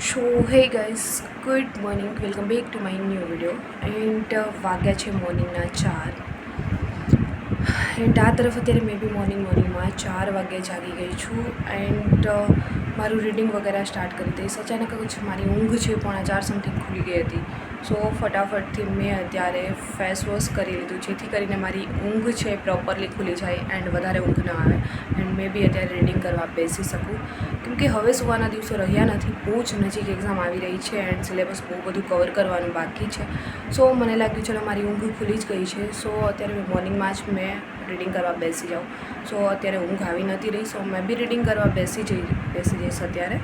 So hey guys good morning welcome back to my new video and વાગ્યા છે મોર્નિંગના ચાર. And આ તરફ અત્યારે મેં બી મોર્નિંગ મોર્નિંગમાં ચાર વાગ્યે જાગી ગઈ છું. એન્ડ મારું રીડિંગ વગેરે સ્ટાર્ટ કરી દઈશ. અચાનક જ મારી ઊંઘ છે પણ ચાર સમથિંગ ખુલી ગઈ હતી. સો ફટાફટથી મેં અત્યારે ફેસ વોશ કરી લીધું, જેથી કરીને મારી ઊંઘ છે પ્રોપરલી ખુલી જાય એન્ડ વધારે ઊંઘ ન આવે. એન્ડ મેં બી અત્યારે રીડિંગ કરવા બેસી શકું. કેમકે હવે સુવાના દિવસો રહ્યા નથી, બહુ જ નજીક એક્ઝામ આવી રહી છે એન્ડ સિલેબસ બહુ બધું કવર કરવાનું બાકી છે. સો મને લાગ્યું, ચલો, મારી ઊંઘ ખુલી જ ગઈ છે. સો અત્યારે મોર્નિંગમાં જ મેં રીડિંગ કરવા બેસી જાઉં. સો અત્યારે ઊંઘ આવી નથી રહી સો મેં બી રીડિંગ કરવા બેસી જઈ, બેસી જઈશ અત્યારે.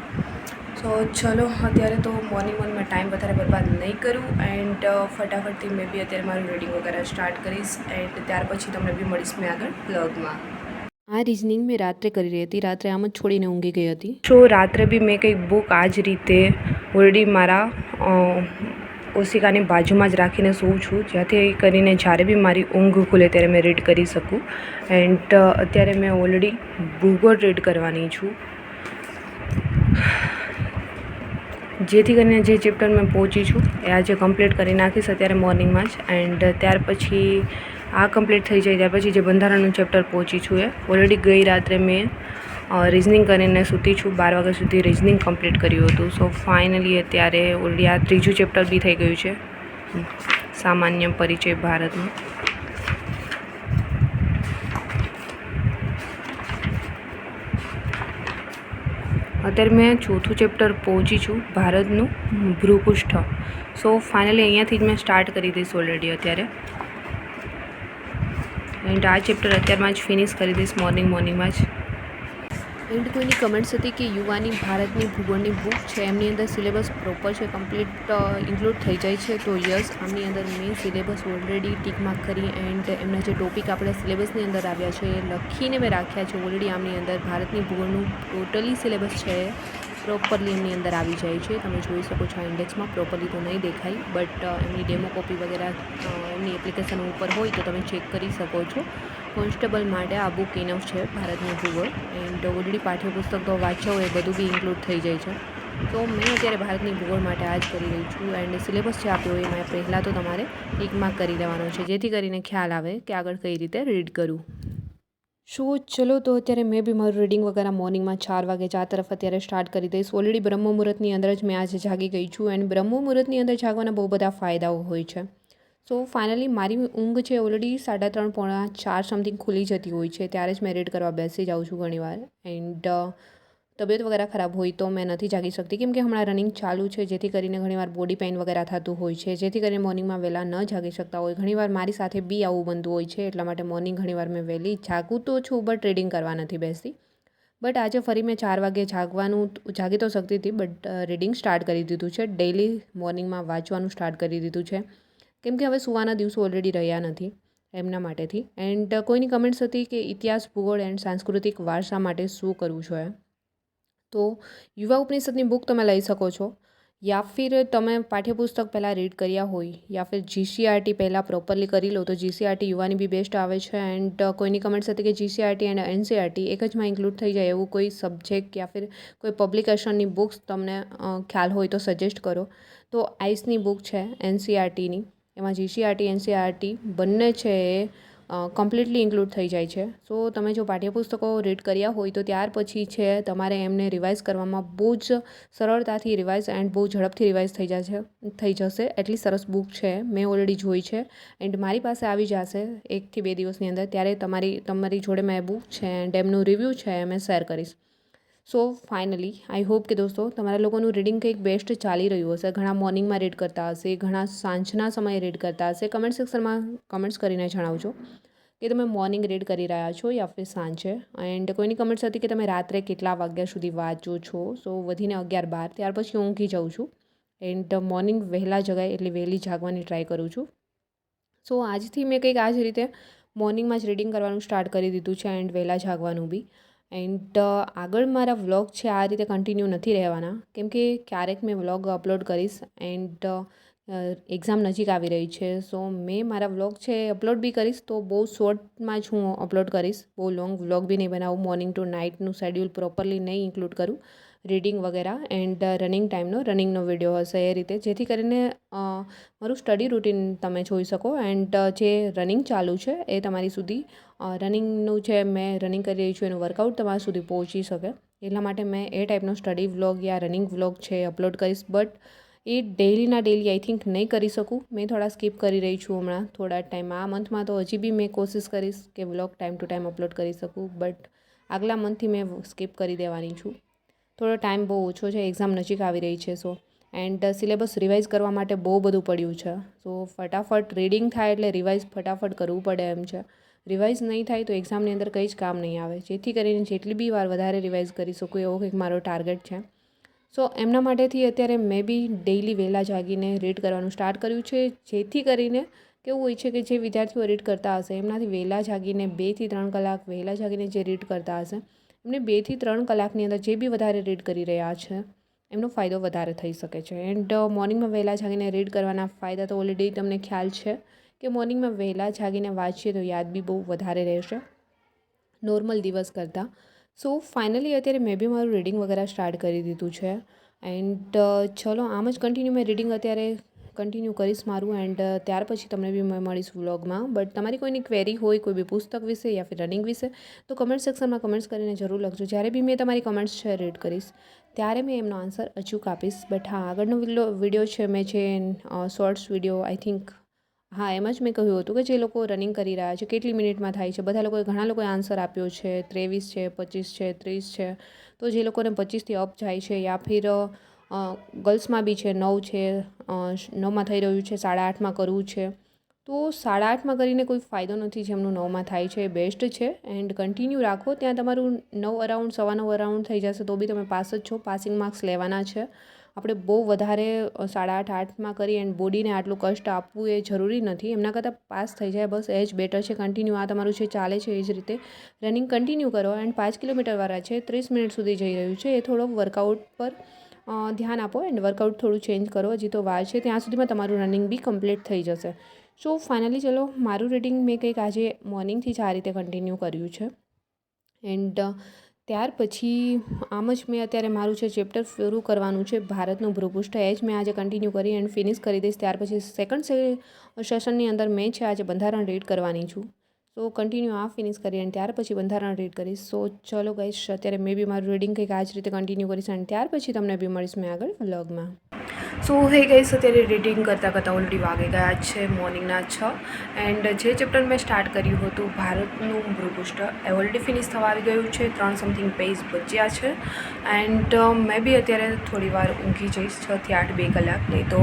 સો ચલો અત્યારે તો મોર્નિંગ મોર્નિંગમાં ટાઈમ વધારે બરબાદ નહીં કરું એન્ડ ફટાફટથી મેં બી અત્યારે મારું રીડિંગ વગેરે સ્ટાર્ટ કરીશ એન્ડ ત્યાર પછી તમને બી મળીશ મેં આગળ બ્લોગમાં આ રિઝનિંગ મેં રાત્રે કરી રહી હતી. રાત્રે આમ જ છોડીને ઊંઘી ગઈ હતી. સો રાત્રે બી મેં કંઈક બુક આ જ રીતે ઓલરેડી મારા ઓશિકાની બાજુમાં જ રાખીને સૂવું છું. જ્યાંથી કરીને જ્યારે બી મારી ઊંઘ ખુલે ત્યારે મેં રીડ કરી શકું. એન્ડ અત્યારે મેં ઓલરેડી ભૂગોળ રીડ કરવાની છું. જેથી કરીને જે ચેપ્ટર મેં પહોંચી છું, એ આજે કમ્પ્લીટ કરી નાખીશ અત્યારે મોર્નિંગમાં જ. એન્ડ ત્યાર પછી આ કમ્પ્લીટ થઈ જાય ત્યાર પછી જે બંધારણનું ચેપ્ટર પહોંચી છું એ. ઓલરેડી ગઈ રાત્રે મેં રિઝનિંગ કરીને સૂતી છું. બાર વાગ્યા સુધી રિઝનિંગ કમ્પ્લીટ કર્યું હતું. સો ફાઇનલી અત્યારે ઓલરેડી આ ત્રીજું ચેપ્ટર બી થઈ ગયું છે. સામાન્ય પરિચય ભારતનું અત્યારે મેં ચોથું ચેપ્ટર પહોંચી છું, ભારતનું ભ્રૂપૃષ્ઠ સો ફાઇનલી અહીંયાથી જ મેં સ્ટાર્ટ કરી દઈશ ઓલરેડી અત્યારે. એન્ડ આ ચેપ્ટર અત્યારમાં જ ફિનિશ કરી દઈશ મોર્નિંગ મોર્નિંગમાં જ. એન્ડ કોઈની કમેન્ટ્સ હતી કે યુવાની ભારતની ભૂગોળની બુક છે, એમની અંદર સિલેબસ પ્રોપર છે કમ્પ્લીટ ઇન્ક્લુડ થઈ જાય છે, તો યસ, આમની અંદર મેં સિલેબસ ઓલરેડી ટીક માર્ક કરી એન્ડ એમના જે ટોપિક આપણા સિલેબસની અંદર આવ્યા છે એ લખીને મેં રાખ્યા છે ઓલરેડી આમની અંદર ભારતની ભૂગોળનું ટોટલી સિલેબસ છે પ્રોપરલી એમની અંદર આવી જાય છે, તમે જોઈ શકો છો ઇન્ડેક્સમાં પ્રોપરલી તો નહીં દેખાય બટ એમની ડેમો કોપી વગેરે એમની એપ્લિકેશન ઉપર હોય તો તમે ચેક કરી શકો છો. કોન્સ્ટેબલ માટે આ બુક ઇનફ છે ભારતની ભૂગોળ એન્ડ ઓલરેડી પાઠ્યપુસ્તક તો વાંચ્યા હોય એ બધું બી ઇન્ક્લુડ થઈ જાય છે. તો મેં અત્યારે ભારતની ભૂગોળ માટે આ જ કરી રહી છું. એન્ડ સિલેબસ જે આપ્યો હોય એમાં પહેલાં તો તમારે એક માર્ક કરી લેવાનો છે. જેથી કરીને ખ્યાલ આવે કે આગળ કઈ રીતે રીડ કરવું સો ચલો તો અત્યારે મેં બી મારું રીડિંગ વગેરે મોર્નિંગમાં ચાર વાગે ચા તરફ અત્યારે સ્ટાર્ટ કરી દઈશ. ઓલરેડી બ્રહ્મ મુહૂર્તની અંદર જ મેં આજે જાગી ગઈ છું. એન્ડ બ્રહ્મ મુહૂર્તની અંદર જાગવાના બહુ બધા ફાયદાઓ હોય છે. સો ફાઇનલી મારી ઊંઘ છે ઓલરેડી સાડા ત્રણ પોણા ચાર સમથિંગ ખુલી જતી હોય છે. ત્યારે જ મેં રીડ કરવા બેસી જાઉં છું ઘણીવાર. એન્ડ તબિયત વગેરે ખરાબ હોય તો મેં નથી જાગી શકતી. કેમ કે હમણાં રનિંગ ચાલુ છે, જેથી કરીને ઘણીવાર બોડી પેઇન વગેરે થતું હોય છે. જેથી કરીને મોર્નિંગમાં વહેલા ન જાગી શકતા હોય. ઘણીવાર મારી સાથે બી આવું બનતું હોય છે, એટલા માટે મોર્નિંગ ઘણીવાર મેં વહેલી જાગું તો છું બટ ટ્રેડિંગ કરવા નથી બેસતી. બટ આજે ફરી મેં ચાર વાગે જાગવાનું જાગી તો શકતી હતી બટ રીડિંગ સ્ટાર્ટ કરી દીધું છે. ડેઇલી મોર્નિંગમાં વાંચવાનું સ્ટાર્ટ કરી દીધું છે. કેમ કે હવે સુવાના દિવસો ઓલરેડી રહ્યા નથી એમના માટેથી. એન્ડ કોઈની કમેન્ટ્સ હતી કે ઇતિહાસ, ભૂગોળ એન્ડ સાંસ્કૃતિક વારસા માટે શું કરવું જોઈએ? તો યુવા ઉપનિષદની બુક તમે લઈ શકો છો. યા ફિર તમે પાઠ્યપુસ્તક પહેલાં રીડ કર્યા હોય, યા ફિર જીસીઆરટી પહેલાં પ્રોપરલી કરી લો, તો જીસીઆરટી યુવાની બી બેસ્ટ આવે છે. એન્ડ કોઈની કમેન્ટ્સ હતી કે જીસીઆરટી એન્ડ એનસીઆરટી એક જ માં ઇન્ક્લુડ થઈ જાય એવું કોઈ સબ્જેક્ટ યા ફિર કોઈ પબ્લિકેશનની બુક્સ તમને ખ્યાલ હોય તો સજેસ્ટ કરો. તો આઈસની બુક છે એનસીઆરટીની એમાં જીસીઆરટી એનસીઆરટી બંને છે એ કમ્પ્લીટલી ઇન્ક્લુડ થઈ જાય છે. સો તમે જો પાઠ્યપુસ્તકો રીડ કર્યા હોય તો ત્યાર પછી છે તમારે એમને રિવાઇઝ કરવામાં બહુ જ સરળતાથી રિવાઇઝ એન્ડ બહુ ઝડપથી રિવાઇઝ થઈ જશે થઈ જશે. એટલી સરસ બુક છે, મેં ઓલરેડી જોઈ છે. એન્ડ મારી પાસે આવી જશે એકથી બે દિવસની અંદર, ત્યારે તમારી તમારી જોડે મેં બુક છે એન્ડ એમનું રિવ્યૂ છે, એ મેં શેર કરીશ. સો ફાઇનલી આઈ હોપ કે દોસ્તો, તમારા લોકોનું રીડિંગ કંઈક બેસ્ટ ચાલી રહ્યું હશે. ઘણા મોર્નિંગમાં રીડ કરતા હશે, ઘણા સાંજના સમયે રીડ કરતા હશે. કમેન્ટ સેક્શનમાં કમેન્ટ્સ કરીને જણાવજો કે તમે મોર્નિંગ રીડ કરી રહ્યા છો યા ફિર સાંજે. એન્ડ કોઈની કમેન્ટ્સ હતી કે તમે રાત્રે કેટલા વાગ્યા સુધી વાંચો છો? સો વધીને અગિયાર બાર. ત્યાર પછી હું ઊંઘી જાઉં છું. એન્ડ મોર્નિંગ વહેલા જગાય એટલે વહેલી જાગવાની ટ્રાય કરું છું. સો આજથી મેં કંઈક આ જ રીતે મોર્નિંગમાં જ રીડિંગ કરવાનું સ્ટાર્ટ કરી દીધું છે એન્ડ વહેલા જાગવાનું બી. એન્ડ આગળ મારા વ્લોગ છે, આ રીતે કન્ટિન્યુ નથી રહેવાના. કેમ કે ક્યારેક મેં વ્લોગ અપલોડ કરીશ એન્ડ એક્ઝામ નજીક આવી રહી છે. સો, મેં મારા વ્લોગ છે, અપલોડ બી કરીશ તો બહુ શોર્ટમાં જ હું અપલોડ કરીશ. બહુ લોંગ વ્લોગ બી નહીં બનાવું. મોર્નિંગ ટુ નાઇટનું શેડ્યુલ પ્રોપરલી નહીં ઇન્ક્લુડ કરું. રીડિંગ વગેરે એન્ડ રનિંગ ટાઈમનો, રનિંગનો વીડિયો હશે એ રીતે. જેથી કરીને મારું સ્ટડી રૂટીન તમે જોઈ શકો એન્ડ જે રનિંગ ચાલુ છે એ તમારી સુધી રનિંગનું જે મેં રનિંગ કરી રહી છું એનું વર્કઆઉટ તમારા સુધી પહોંચી શકે. એટલા માટે મેં એ ટાઈપનો સ્ટડી વ્લોગ યા રનિંગ વ્લોગ છે અપલોડ કરીશ. બટ એ ડેલીના ડેઈલી આઈ થિંક નહીં કરી શકું. મેં થોડા સ્કીપ કરી રહી છું હમણાં. થોડા ટાઈમ આ મંથમાં તો હજી બી મેં કોશિશ કરીશ કે vlog time to time upload કરી શકું. બટ આગલા મંથથી મેં સ્કીપ કરી દેવાની છું. થોડો ટાઈમ બહુ ઓછો છે એક્ઝામ નજીક આવી રહી છે સો એન્ડ સિલેબસ રિવાઇઝ કરવા માટે બહુ બધું પડ્યું છે. સો ફટાફટ રીડિંગ થાય એટલે રિવાઇઝ ફટાફટ કરવું પડે એમ છે. રિવાઇઝ નહીં થાય તો એક્ઝામની અંદર કંઈ જ કામ નહીં આવે. જેથી કરીને જેટલી બી વાર વધારે રિવાઇઝ કરી શકું એવો કંઈક મારો ટાર્ગેટ છે. સો એમના માટેથી અત્યારે મેં બી ડેઈલી વહેલા જાગીને રીડ કરવાનું સ્ટાર્ટ કર્યું છે. જેથી કરીને કેવું હોય છે કે જે વિદ્યાર્થીઓ રીડ કરતા હશે, એમનાથી વહેલા જાગીને બેથી ત્રણ કલાક વહેલા જાગીને જે રીડ કરતા હશે એમને બેથી ત્રણ કલાકની અંદર જે બી વધારે રીડ કરી રહ્યા છે, એમનો ફાયદો વધારે થઈ શકે છે. એન્ડ મોર્નિંગમાં વહેલા જાગીને રીડ કરવાના ફાયદા તો ઓલરેડી તમને ખ્યાલ છે કે મોર્નિંગમાં વહેલા જાગીને વાંચીએ તો યાદ બી બહુ વધારે રહેશે નોર્મલ દિવસ કરતાં. સો ફાઇનલી અત્યારે મેં બી મારું રીડિંગ વગેરે સ્ટાર્ટ કરી દીધું છે. એન્ડ ચલો આમ જ કન્ટિન્યુ મેં રીડિંગ અત્યારે કન્ટિન્યુ કરીશ મારું એન્ડ ત્યાર પછી તમને બી મેં, મળીશ વ્લોગમાં બટ તમારી કોઈની ક્વેરી હોય, કોઈ બી પુસ્તક વિશે યા ફિર રનિંગ વિશે, તો કમેન્ટ સેક્શનમાં કમેન્ટ્સ કરીને જરૂર લખજો. જ્યારે બી મેં તમારી કમેન્ટ્સ છે રીડ કરીશ, ત્યારે મેં એમનો આન્સર અચૂક આપીશ. બટ હા, આગળનો વીડિયો છે, મેં છે શોર્ટ્સ વીડિયો આઈ થિંક હા, એમ જ મેં કહ્યું હતું કે જે લોકો રનિંગ કરી રહ્યા છે, કેટલી મિનિટમાં થાય છે, બધા લોકોએ ઘણા લોકોએ આન્સર આપ્યો છે, ત્રેવીસ છે, પચીસ છે, ત્રીસ છે, તો જે લોકોને પચીસથી અપ જાય છે, યા ફિર ગર્લ્સમાં બી છે, નવ છે નવમાં થઈ રહ્યું છે, સાડા આઠમાં કરવું છે. તો સાડા આઠમાં કરીને કોઈ ફાયદો નથી જેમનું નવમાં થાય છે, એ બેસ્ટ છે. એન્ડ કન્ટિન્યુ રાખો, ત્યાં તમારું નવ અરાઉન્ડ, સવા નવ અરાઉન્ડ થઈ જશે, તો બી તમે પાસ જ છો, પાસિંગ માર્ક્સ લેવાના છે. આપણે બહુ વધારે સાડા આઠ, આઠમાં કરી એન્ડ બોડીને આટલું કષ્ટ આપવું એ જરૂરી નથી. એમના કરતાં પાસ થઈ જાય, બસ એ જ બેટર છે, કન્ટિન્યુ આ તમારું જે ચાલે છે, એ જ રીતે રનિંગ કન્ટિન્યુ કરો. એન્ડ પાંચ કિલોમીટરવાળા છે, ત્રીસ મિનિટ સુધી જઈ રહ્યું છે, એ થોડો વર્કઆઉટ પર ધ્યાન આપો એન્ડ વર્કઆઉટ થોડું ચેન્જ કરો. હજી તો વાર છે. ત્યાં સુધીમાં તમારું રનિંગ બી કમ્પ્લીટ થઈ જશે. સો, ફાઇનલી ચલો, મારું રીડિંગ મેં કંઈક આજે મોર્નિંગથી જ આ રીતે કન્ટિન્યુ કર્યું છે. એન્ડ ત્યાર પછી આમ જ મેં અત્યારે મારું છે ચેપ્ટર શરૂ કરવાનું છે, ભારતનું ભૂપૃષ્ઠ, એ જ મેં આજે કન્ટિન્યુ કરી એન્ડ ફિનિશ કરી દઈશ. ત્યાર પછી સેકન્ડ સેશનની અંદર મેં છે આજે બંધારણ રીડ કરવાની છું. સો કન્ટિન્યુ આ ફિનિશ કરી અને ત્યાર પછી બંધારણ રીડ કરીશ. સો ચલો ગઈશ અત્યારે મેં બી મારું રીડિંગ કંઈક આ જ રીતે કન્ટિન્યુ કરીશ અને ત્યાર પછી તમને બી મળીશ મેં આગળ વ્લોગમાં સો હે ગઈશ અત્યારે રીડિંગ કરતાં કરતાં ઓલરેડી વાગી ગયા છે મોર્નિંગના છ એન્ડ જે ચેપ્ટર મેં સ્ટાર્ટ કર્યું હતું, ભારતનું ભૂપૃષ્ઠ, એ ઓલરેડી ફિનિશ થવા આવી ગયું છે, ત્રણ સમથિંગ પેજ બચ્યા છે એન્ડ મેં બી અત્યારે થોડી વાર ઊંઘી જઈશ છથી આઠ બે કલાક, નહીં તો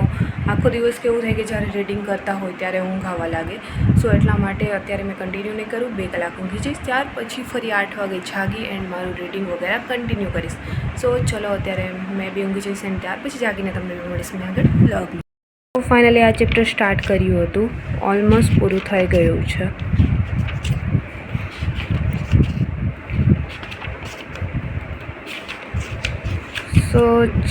આખો દિવસ કેવું થાય કે જ્યારે રીડિંગ કરતા હોય ત્યારે ઊંઘ આવવા લાગે. સો એટલા માટે અત્યારે મેં કન્ટિન્યુ નહીં કરું, બે કલાક ઊંઘી જઈશ, ત્યાર પછી ફરી આઠ વાગે જાગી એન્ડ મારું રીડિંગ વગેરે કન્ટિન્યુ કરીશ. સો ચલો અત્યારે મેં બી ઊંઘી જઈશ અને ત્યાર પછી જાગીને તમને મળીશ મેં આગળ લગ ફાઇનલી આ ચેપ્ટર સ્ટાર્ટ કર્યું હતું. ઓલમોસ્ટ પૂરું થઈ ગયું છે. સો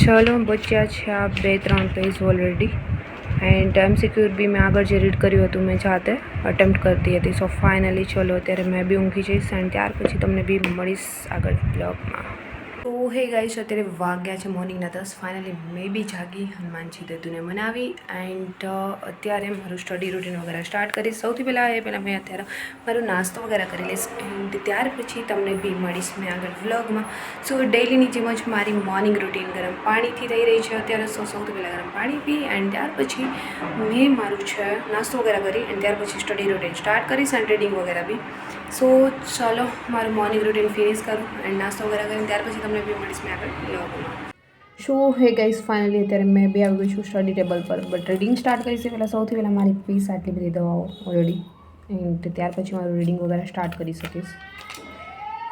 ચલો, બચ્યા છે આ બે ત્રણ પેજ ઓલરેડી એન્ડ એમસીક્યુ બી મેં આગળ જે રીડ કર્યું હતું, મેં જાતે અટેમ્પ્ટ કરતી હતી. સો ફાઇનલી ચલો, અત્યારે મેં બી ઊંઘી જઈશ અને ત્યાર પછી તમને બી મળીશ આગળ બ્લોગમાં તો હે ગાઈસ, અત્યારે વાગ્યા છે મોર્નિંગના દસ. ફાઇનલી મેં બી જાગી હનુમાનજી દત્તુને મનાવી એન્ડ અત્યારે મારું સ્ટડી રૂટીન વગેરે સ્ટાર્ટ કરીશ સૌથી પહેલાં એ પહેલાં મેં અત્યારે મારો નાસ્તો વગેરે કરી લઈશ એન્ડ ત્યાર પછી તમને બી મળીશ મેં આગળ વ્લોગમાં સો ડેઈલીની જેમ જ મારી મોર્નિંગ રૂટીન ગરમ પાણીથી થઈ રહી છે અત્યારે. સો સૌથી પહેલાં ગરમ પાણી પી એન્ડ ત્યાર પછી મેં મારું છે નાસ્તો વગેરે કરી એન્ડ ત્યાર પછી સ્ટડી રૂટીન સ્ટાર્ટ કરીશ એન્ડ રીડિંગ વગેરે બી. સો ચાલો, મારું મોર્નિંગ રૂટીન ફિનિશ કરું એન્ડ નાસ્તો વગેરે કરીને ત્યાર પછી તમને બી મળીશ મેં આગળ વ્લોગમાં શો હે ગાઈઝ ફાઇનલી અત્યારે મેં બી આવી ગઈ છું સ્ટડી ટેબલ પર. બટ રીડિંગ સ્ટાર્ટ કરીશ એ પહેલાં સૌથી પહેલાં મારી ફીસ આટલી બધી દવાઓ ઓલરેડી એન્ડ ત્યાર પછી મારું રીડિંગ વગેરે સ્ટાર્ટ કરી શકીશ.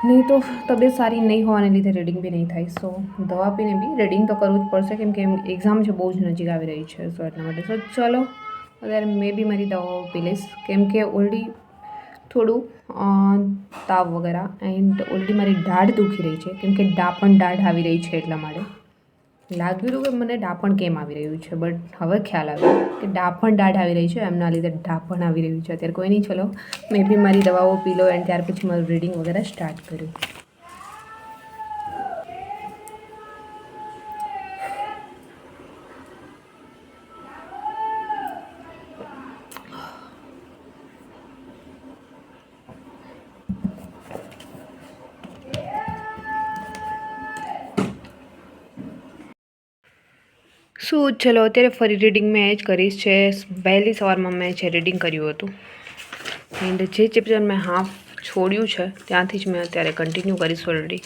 નહીં તો તબિયત સારી નહીં હોવાને લીધે રીડિંગ બી નહીં થાય. સો દવા પીને બી રીડિંગ તો કરવું જ પડશે કેમ કે એક્ઝામ છે બહુ જ નજીક આવી રહી છે. સો એટલા માટે. સો ચલો, અત્યારે મેં બી મારી દવાઓ પી લઈશ. કેમ કે ઓલરેડી થોડું તાવ વગેરે. એન્ડ ઓલરેડી મારી દાઢ દુખી રહી છે. કેમ કે ડાપણ દાઢ આવી રહી છે એટલા માટે. લાગ્યું હતું કે મને ડાપણ કેમ આવી રહ્યું છે, બટ હવે ખ્યાલ આવ્યો કે ડાપણ દાઢ આવી રહી છે. એમના લીધે ડાપણ આવી રહ્યું છે. અત્યારે કોઈ નહીં, ચલો. મેં બી મારી દવાઓ પી લો, એન્ડ ત્યાર પછી મારું રીડિંગ વગેરે સ્ટાર્ટ કર્યું. શું ચલો અત્યારે ફરી રીડિંગ મેં એ જ કરીશ છે વહેલી સવારમાં મેં જે રીડિંગ કર્યું હતું. એન્ડ જે ચેપ્ટર મેં હાફ છોડ્યું છે, ત્યાંથી જ મેં અત્યારે કન્ટિન્યુ કરીશ ઓલરેડી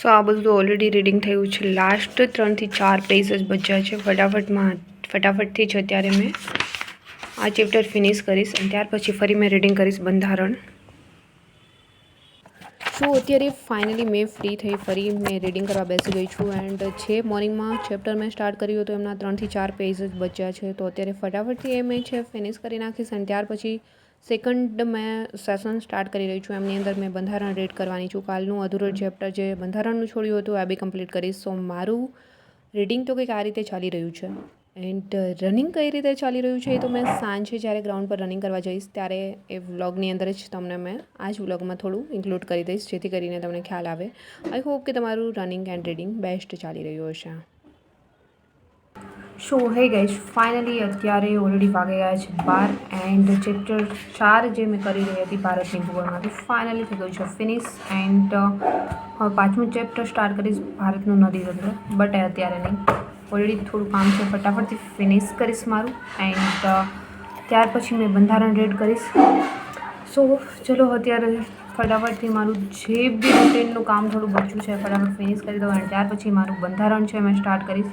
સો આ બધું ઓલરેડી રીડિંગ થયું છે. લાસ્ટ ત્રણથી ચાર પેજ જ બચ્યા છે. ફટાફટમાં, ફટાફટથી જ અત્યારે મેં આ ચેપ્ટર ફિનિશ કરીશ અને ત્યાર પછી ફરી મેં રીડિંગ કરીશ બંધારણ. સો અત્યારે ફાઇનલી મેં ફ્રી થઈ, ફરી મેં રીડિંગ કરવા બેસી ગઈ છું એન્ડ છે મોર્નિંગમાં ચેપ્ટર મેં સ્ટાર્ટ કર્યું હતું, એમના ત્રણથી ચાર પેજ જ બચ્યા છે. તો અત્યારે ફટાફટથી એ મેં છે ફિનિશ કરી નાખીશ અને ત્યાર પછી સેકન્ડ મેં સેશન સ્ટાર્ટ કરી રહી છું. એમની અંદર મેં બંધારણ રીડ કરવાની છું. કાલનું અધૂરું ચેપ્ટર જે બંધારણનું છોડ્યું હતું, આ બી કમ્પ્લીટ કરીશ. સો મારું રીડિંગ તો કંઈક આ રીતે ચાલી રહ્યું છે. એન્ડ રનિંગ કઈ રીતે ચાલી રહ્યું છે એ તો મેં સાંજે જ્યારે ગ્રાઉન્ડ પર રનિંગ કરવા જઈશ ત્યારે એ વ્લોગની અંદર જ તમને મેં આ જ વ્લોગમાં થોડું ઇન્ક્લુડ કરી દઈશ, જેથી કરીને તમને ખ્યાલ આવે. આઈ હોપ કે તમારું રનિંગ એન્ડ રીડિંગ બેસ્ટ ચાલી રહ્યું હશે. સો હે ગઈશ ફાઇનલી અત્યારે ઓલરેડી વાગી ગયા છે બાર એન્ડ ચેપ્ટર ચાર જે મેં કરી રહી હતી ભારતની ભૂગોળમાંથી ફાઇનલી થઈ ગયું છે. ફિનિશ એન્ડ હવે પાંચમું ચેપ્ટર સ્ટાર્ટ કરીશ ભારતનું નદી તંત્ર. બટ અત્યારે નહીં. ઓલરેડી થોડું કામ છે. ફટાફટથી ફિનિશ કરીશ મારું એન્ડ ત્યાર પછી મેં બંધારણ રેડ કરીશ. સો ચલો અત્યારે ફટાફટથી મારું જે બી રૂટીનનું કામ થોડું બચ્યું છે ફટાફટ ફિનિશ કરી દઉં અને ત્યાર પછી મારું બંધારણ છે, મેં સ્ટાર્ટ કરીશ.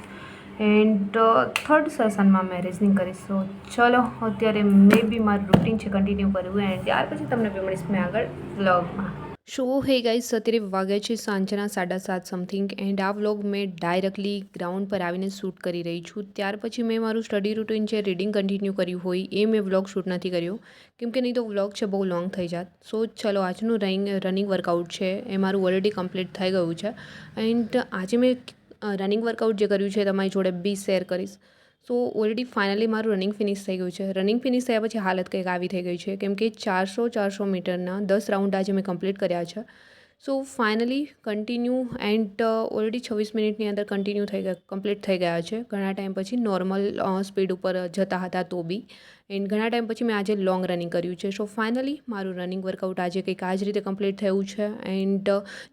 એન્ડ થર્ડ સેશનમાં મેં રિઝનિંગ કરીશ સો ચલો, અત્યારે મે બી મારું રૂટીન છે કન્ટિન્યુ કરવું. એન્ડ ત્યાર પછી તમને બી મળીશ મેં આગળ વ્લોગમાં શો હે ગાઈસ અત્યારે વાગ્યા છે સાંજના સાડા સાત સમથિંગ એન્ડ આ વ્લોગ મેં ડાયરેક્ટલી ગ્રાઉન્ડ પર આવીને શૂટ કરી રહી છું. ત્યાર પછી મેં મારું સ્ટડી રૂટીન છે રીડિંગ કન્ટિન્યુ કર્યું હોય, એ મેં વ્લોગ શૂટ નથી કર્યો. કેમ કે નહીં તો વ્લોગ છે, બહુ લોંગ થઈ જાત. સો ચલો, આજનું રનિંગ રનિંગ વર્કઆઉટ છે, એ મારું ઓલરેડી કમ્પ્લીટ થઈ ગયું છે. એન્ડ આજે મેં રનિંગ વર્કઆઉટ જે કર્યું છે તમારી જોડે બી શેર કરીશ. સો ઓલરેડી ફાઇનલી મારું રનિંગ ફિનિશ થઈ ગયું છે. રનિંગ ફિનિશ થયા પછી હાલત કંઈક આવી થઈ ગઈ છે. કેમ કે ચારસો ચારસો મીટરના દસ રાઉન્ડ આજે મેં કમ્પ્લીટ કર્યા છે. So finally continue and already છવ્વીસ મિનિટની અંદર કન્ટિન્યુ થઈ ગયા કમ્પ્લીટ થઈ ગયા છે. ઘણા ટાઈમ પછી નોર્મલ સ્પીડ ઉપર જતા હતા તો બી. એન્ડ ઘણા ટાઈમ પછી મેં આજે લોંગ રનિંગ કર્યું છે. સો ફાઇનલી મારું રનિંગ વર્કઆઉટ આજે કંઈક આ જ રીતે કમ્પ્લીટ થયું છે. એન્ડ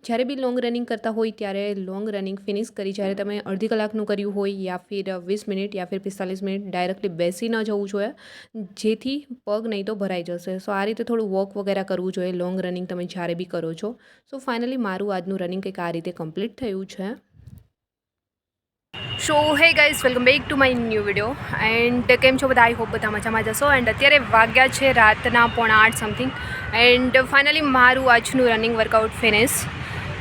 જ્યારે બી લોંગ રનિંગ કરતા હોય, ત્યારે લોંગ રનિંગ ફિનિશ કરી જ્યારે તમે અડધી કલાકનું કર્યું હોય યા ફિર વીસ મિનિટ યા ફિર પિસ્તાલીસ મિનિટ ડાયરેક્ટલી બેસી ન જવું જોઈએ, જેથી પગ નહીં તો ભરાઈ જશે. સો આ રીતે થોડું વોક વગેરે કરવું જોઈએ લોંગ રનિંગ તમે જ્યારે બી કરો છો. સો ફાઇનલી મારું આજનું રનિંગ કંઈક આ રીતે કમ્પ્લીટ થયું છે. So hey guys welcome back to my new video and કેમ છો બધા? આઈ હોપ બધા મજામાં જશો એન્ડ અત્યારે વાગ્યા છે રાતના પોણા આઠ સમથિંગ એન્ડ ફાઇનલી મારું આજનું રનિંગ વર્કઆઉટ ફિનિશ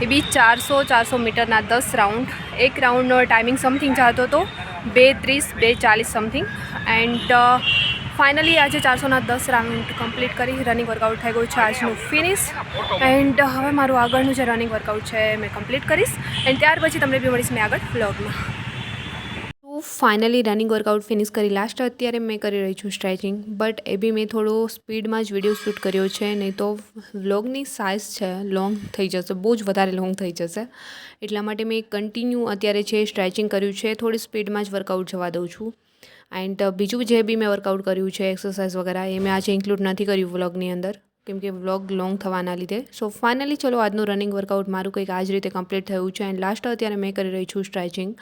એ બી ચારસો ચારસો મીટરના દસ રાઉન્ડ એક રાઉન્ડનો ટાઈમિંગ સમથિંગ જતો હતો. બે ત્રીસ, બે ચાલીસ સમથિંગ એન્ડ ફાઇનલી આજે ચારસોના દસ રાઉન્ડ કમ્પ્લીટ કરી રનિંગ વર્કઆઉટ થઈ ગયું છે આજનું ફિનિશ એન્ડ હવે મારું આગળનું જે રનિંગ વર્કઆઉટ છે મેં કમ્પ્લીટ કરીશ. એન્ડ ત્યાર પછી તમને બી મળીશ મેં આગળ વ્લોગમાં ફાઇનલી રનિંગ વર્કઆઉટ ફિનિશ કરી. લાસ્ટ અત્યારે મેં કરી રહી છું સ્ટ્રેચિંગ બટ એ બી મેં થોડો સ્પીડમાં જ વીડિયો શૂટ કર્યો છે, નહીં તો વ્લોગની સાઇઝ છે લોંગ થઈ જશે, બહુ જ વધારે લોંગ થઈ જશે. એટલા માટે મેં કન્ટિન્યુ અત્યારે છે સ્ટ્રેચિંગ કર્યું છે, થોડી સ્પીડમાં જ વર્કઆઉટ જવા દઉં છું. એન્ડ બીજું જે બી મેં વર્કઆઉટ કર્યું છે એક્સરસાઇઝ વગેરે, એ મેં આજે ઇન્ક્લુડ નથી કર્યું વ્લોગની અંદર, કેમ કે વ્લોગ લોંગ થવાના લીધે. સો ફાઇનલી ચલો આજનું રનિંગ વર્કઆઉટ મારું કંઈક આ જ રીતે કમ્પ્લીટ થયું છે. એન્ડ લાસ્ટ અત્યારે મેં કરી રહી છું સ્ટ્રેચિંગ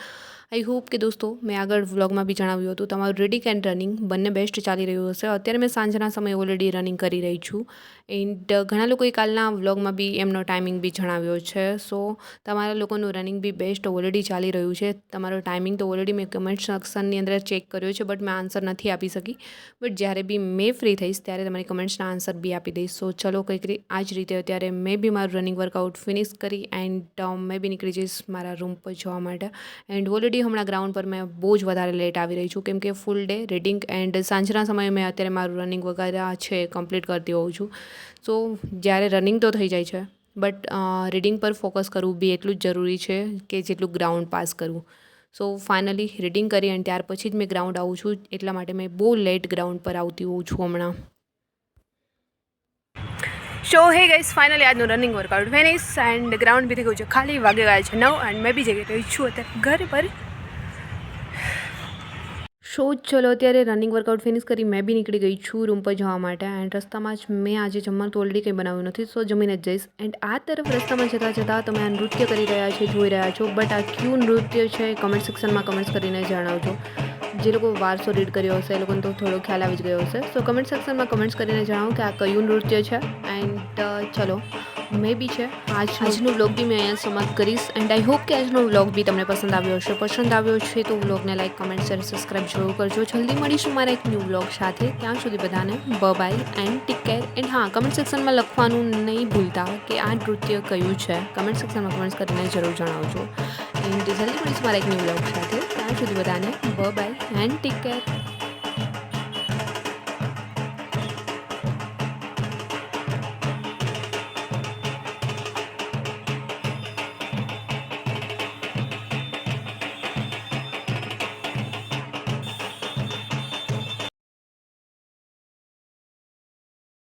આઈ હોપ કે દોસ્તો, મેં આગળ વ્લોગમાં બી જણાવ્યું હતું, તમારું રીડિંગ એન્ડ રનિંગ બંને બેસ્ટ ચાલી રહ્યું હશે. અત્યારે મેં સાંજના સમયે ઓલરેડી રનિંગ કરી રહી છું. એન્ડ ઘણા લોકોએ કાલના વ્લોગમાં બી એમનો ટાઈમિંગ બી જણાવ્યો છે. સો તમારા લોકોનું રનિંગ બી બેસ્ટ ઓલરેડી ચાલી રહ્યું છે. તમારો ટાઈમિંગ તો ઓલરેડી મેં કમેન્ટ સેક્શનની અંદર ચેક કર્યો છે બટ મેં આન્સર નથી આપી શકી. બટ જ્યારે બી મેં ફ્રી થઈશ, ત્યારે તમારી કમેન્ટ્સના આન્સર બી આપી દઈશ. સો ચલો કંઈક આ જ રીતે અત્યારે મેં બી મારું રનિંગ વર્કઆઉટ ફિનિશ કરી એન્ડ મેં બી નીકળી જઈશ મારા રૂમ પર જવા માટે. એન્ડ ઓલરેડી હમણાં ગ્રાઉન્ડ પર મેં બહુ જ વધારે લેટ આવી રહી છું. કેમ કે ફૂલ ડે રીડિંગ એન્ડ સાંજના સમયે મેં અત્યારે મારું રનિંગ વગેરે છે કમ્પ્લીટ કરતી હોઉં છું. સો જ્યારે રનિંગ તો થઈ જાય છે બટ રીડિંગ પર ફોકસ કરવું બી એટલું જ જરૂરી છે કે જેટલું ગ્રાઉન્ડ પાસ કરવું. સો ફાઇનલી રીડિંગ કરી અને ત્યાર પછી જ મેં ગ્રાઉન્ડ આવું છું, એટલા માટે મેં બહુ લેટ ગ્રાઉન્ડ પર આવતી હોઉં છું હમણાં. સો હે ગઈસ ફાઇનલી આજનું running workout finish and ground બી થઈ ગયું છે. ખાલી વાગે ગયા છે નવ એન્ડ મેં બી જઈ રહી છું અત્યારે ઘર પર સો ચલો, અત્યારે રનિંગ વર્કઆઉટ ફિનિશ કરી મેં બી નીકળી ગઈ છું રૂમ પર જવા માટે એન્ડ રસ્તામાં જ મેં આજે જમવાનું તો ઓલરેડી કંઈ બનાવ્યું નથી સો જમીને જ જઈશ. એન્ડ આ તરફ રસ્તામાં જતાં જતાં તમે આ નૃત્ય કરી રહ્યા છો, જોઈ રહ્યા છો બટ આ ક્યુ નૃત્ય છે કમેન્ટ સેક્શનમાં કમેન્ટ્સ કરીને જણાવજો. જે લોકો વારસો રીડ કર્યો હશે, એ લોકોને તો થોડો ખ્યાલ આવી જ ગયો હશે. સો કમેન્ટ સેક્શનમાં કમેન્ટ્સ કરીને જણાવો કે આ કયું નૃત્ય છે? એન્ડ ચલો. મે બી છે. આજ આજનો વ્લોગ બી મેં અહીંયા સમાપ્ત કરીશ એન્ડ આઈ હોપ કે આજનો વ્લોગ બી તમને પસંદ આવ્યો હશે. પસંદ આવ્યો છે તો વ્લોગને લાઈક કમેન્ટ શેર સબસ્ક્રાઈબ જરૂર કરજો. જલ્દી મળીશું મારા એક ન્યૂ વ્લોગ સાથે. ત્યાં સુધી બધાને બ bye and take care and હા કમેન્ટ સેક્શનમાં લખવાનું નહીં ભૂલતા કે આ નૃત્ય કયું છે. કમેન્ટ સેક્શનમાં કમેન્ટ્સ કરીને જરૂર જણાવજો. એન્ડ જલ્દી મળીશું મારા એક ન્યૂ વ્લોગ સાથે. ત્યાં સુધી બધાને બ બાય એન્ડ ટેક કેર